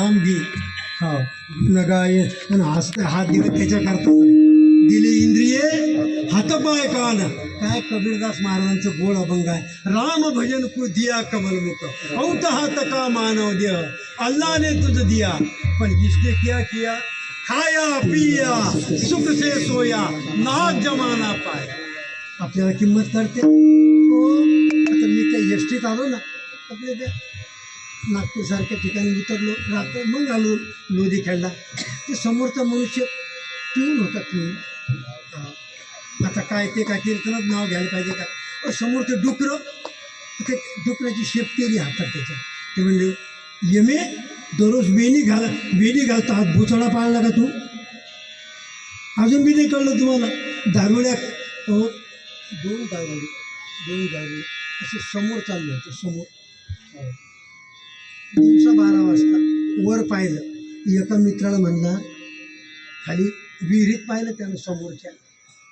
नावी हो नगाय आणि हात हात दिले त्याच्याकरता दिले इंद्रिये हातपाय कान। काय कबीरदास महाराजांचं गोड अभंग आहे राम भजन कु दिया कमलमुख औत हात का मानव देह, अल्लाह ने तुझ दिया। पण जिसने किया किया? खाया, पिया, सुख से सोया, ना जमाना पाय। आपल्याला किंमत करते हो आता मी काही एस टीत आलो ना? आपल्या नागपूरसारख्या ठिकाणी उतरलो. रात्र मग आलो लोधी खेळला ते समोरचा मनुष्य पिऊन होता पिऊन. आता काय ते काय कीर्तनात नाव घ्यायला पाहिजे का? समोरचं डुकरं ते डुकराची शेप केली हातात त्याच्या. ते म्हणले यमे दररोज वेणी घाल वेणी घालतो हात भुचडा पाळला का तू. अजून बी नाही कळलं तुम्हाला. दारुड्या दोन दारुडे दोन दारुडे असे समोर चालले होते समोर. दिवसा बारा वाजता वर पाहिलं. एका मित्राला म्हणला खाली विहिरीत पाहिलं त्यानं समोरच्या.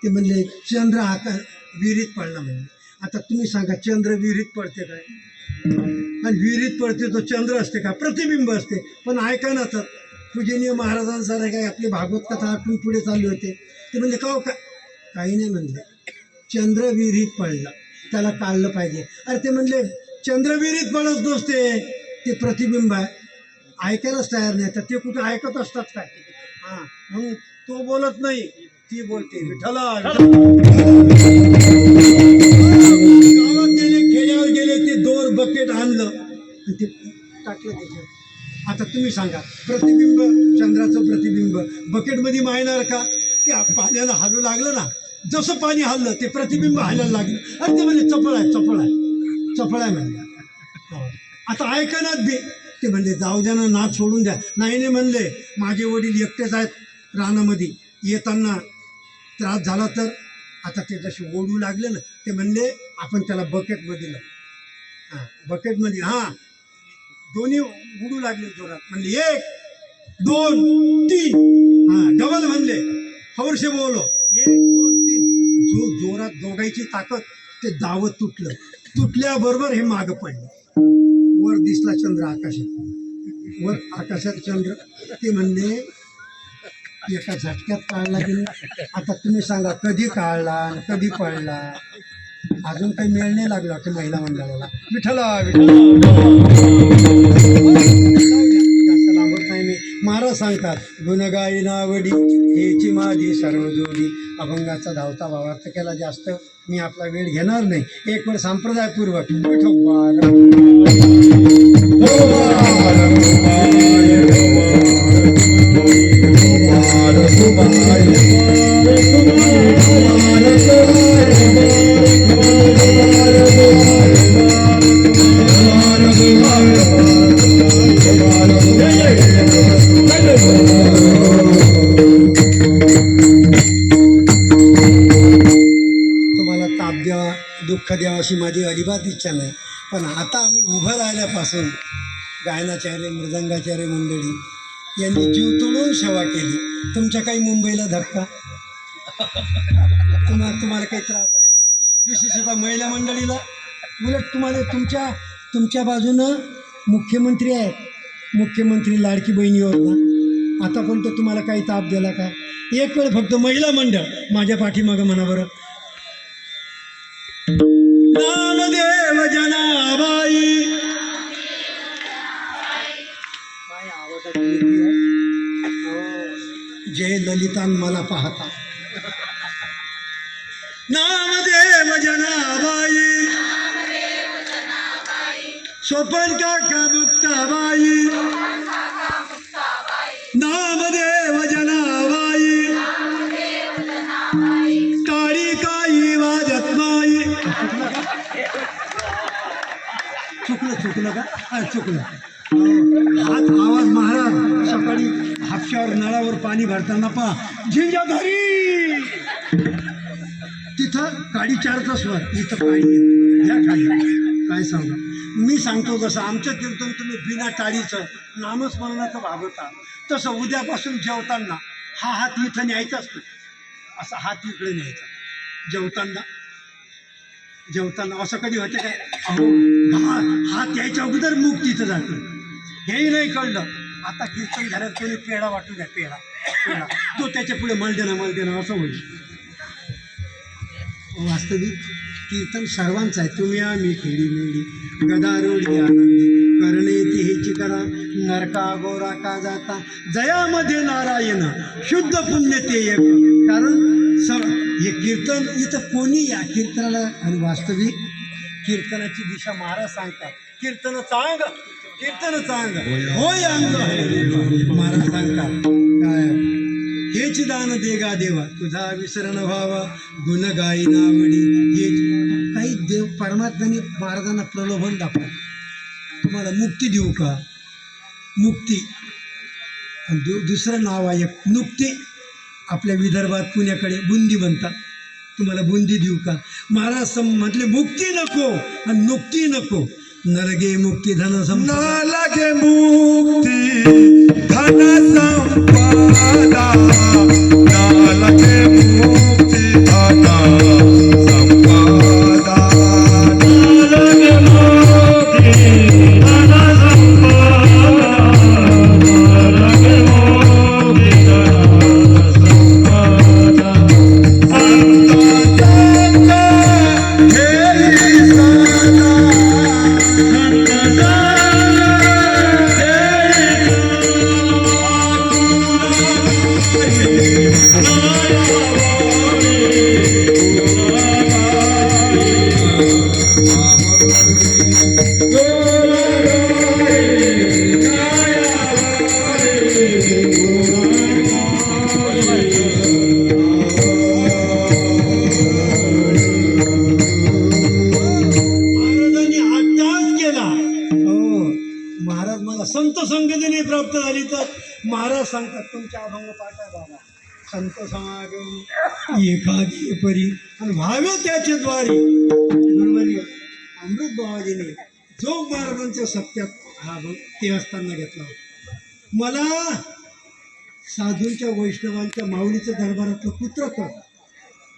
ते म्हणले चंद्र आकार विहिरीत पडला म्हणले आता तुम्ही सांगा चंद्र विहिरीत पडते काय? आणि विहिरीत पडते तो चंद्र असते का? प्रतिबिंब असते. पण ऐका ना तर पूजनीय महाराजांसारखे काय? आपली भागवत कथा आठवून पुढे चालू होते. ते म्हणले का हो काही नाही म्हणले. चंद्र विहिरीत पडला. त्याला काढलं पाहिजे. अरे ते म्हणले चंद्र विहिरीत पडत नसते. ते प्रतिबिंब आहे. ऐकायलाच तयार नाही तर ते कुठे ऐकत असतात काय? हां म्हणून तो बोलत नाही ती बोलते विठ्ठल गावात गेले खेड्यावर गेले ते दोर बकेट आणलं आणि ते टाकलं त्याच्यावर. आता तुम्ही सांगा प्रतिबिंब चंद्राचं प्रतिबिंब बकेटमध्ये मायणार का? त्या पाण्यानं हलू लागलं ना जसं पाणी हललं ते प्रतिबिंब हालायला लागलं. अरे ते म्हणजे चपळ आहे चपळ आहे चपळ आहे म्हणजे आता ऐकणार बी ते म्हणले जाऊ द्या ना नाच सोडून द्या. नाही नाही म्हणले माझे वडील एकटेच आहेत रानामध्ये. येताना त्रास झाला तर? आता ते जसे ओढू लागले ना ते म्हणले आपण त्याला बकेटमध्ये लावू. हां बकेटमध्ये हां. दोन्ही उडू लागले जोरात. म्हणले एक दोन तीन. हां डबल म्हणले. हवर्षे बोलो एक दोन तीन. जो जोरात दोघायची ताकद ते दावत तुटलं. तुटल्याबरोबर हे मागं पडले. वर दिसला चंद्र आकाशात. वर आकाशात चंद्र ते म्हणले एका झटक्यात काढला की आता तुम्ही सांगा कधी काढला कधी पडला? अजून काही मेळ नाही लागला की महिला मंडळाला. विठला विठ्ठला. जास्त लांबत नाही मी. महाराज सांगतात गुणगाई नावडी हेची माझी सर्व जोडी अभंगाचा धावता भावार्थ केला जास्त मी आपला वेळ घेणार नाही. एक वेळ संप्रदायपूर्वक विठो दुःख द्यावा अशी माझी अजिबात इच्छा नाही. पण आता आम्ही उभं राहिल्यापासून गायनाचार्य मृदंगाचार्य मंडळी यांनी जीव तोडून सेवा केली. तुमच्या काही मुंबईला धक्का? तुम्हाला तुम्हाला काही त्रास आहे विशेषतः महिला मंडळीला? उलट तुम्हाला तुमच्या तुमच्या बाजूनं मुख्यमंत्री आहेत. मुख्यमंत्री लाडकी बहिणी योजना. आतापर्यंत तुम्हाला काही ताप दिला का? एक वेळ फक्त महिला मंडळ माझ्या पाठीमागं म्हणा बरं. जय ललितान मला पाहता. नामदेव जनाबाई. स्वपन काका मुक्ताबाई. नामदेव जनाबाई. काळी काही वाजत नाही चुकलं चुकलं का? चुकलं. हात आवाज महाराज सकाळी हापशावर नळावर पाणी भरताना पा झिंजाधारी तिथं काडी चारचा स्वर. इथं पाणी या खाली. काय सांगा? मी सांगतो जसं आमचं कीर्तन तुम्ही बिना टाळीचं नामस्मरणाचं भागवता. तसं उद्यापासून जेवताना हा हात इथं न्यायचाच नाही असा हात इकडे न्यायचा. जेवताना. जेवताना असं कधी होते काय? अहो हा हात यायच्या अगोदर मूग तिथं जातं. हेही नाही कळलं. आता कीर्तन झाल्यावर कोणी पेढा वाटू द्या पेढा पेढा. तो त्याच्या पुढे मलदेना देणं असं होईल. वास्तविक कीर्तन सर्वांचं आहे. तुम्ही आम्ही खेडी मेडी गदारोडी आनंदी. करणे ती हेची करा. नरका गोरा का जाता? जयामध्ये नारायण. शुद्ध पुण्य ते कारण स हे कीर्तन इथं कोणी या कीर्तनाला आणि वास्तविक कीर्तनाची दिशा महाराज सांगतात. कीर्तन चांग कीर्तन चांग. होय अंग महाराज सांगतात काय? हेच दान देगा देवा. तुझा विसरण व्हावा. गुण गाई नावडी हेच. काही देव परमात्म्याने महाराजांना प्रलोभन दाखवा. तुम्हाला मुक्ती देऊ का? मुक्ती. आणि दु दुसरं नाव आहे नुकती. नुक्ती आपल्या विदर्भात पुण्याकडे बुंदी म्हणतात तुम्हाला बुंदी देऊ का? महाराज सम म्हटले मुक्ती नको. आणि नुकती नको. नरगे मुक्ती धन संपदा. लगे मुक्ती धन संपदा. हो. हो. महाराज मला संत संगतीने प्राप्त झाली तर महाराज सांगतात तुमच्या अभंग पाठा बाबा. संत समागम एकागी परी आणि व्हावे त्याचे द्वारी. अमृत बाबाजीने जोग महाराजांच्या सत्यात हा अभंग ते असताना घेतला मला साधूंच्या वैष्णवांच्या माऊलीचं दरबारातलं कुत्र कर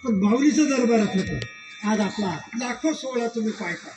पण माऊलीचं दरबारातलं कर आज आपला लाखो सोहळा तुम्ही पाहता.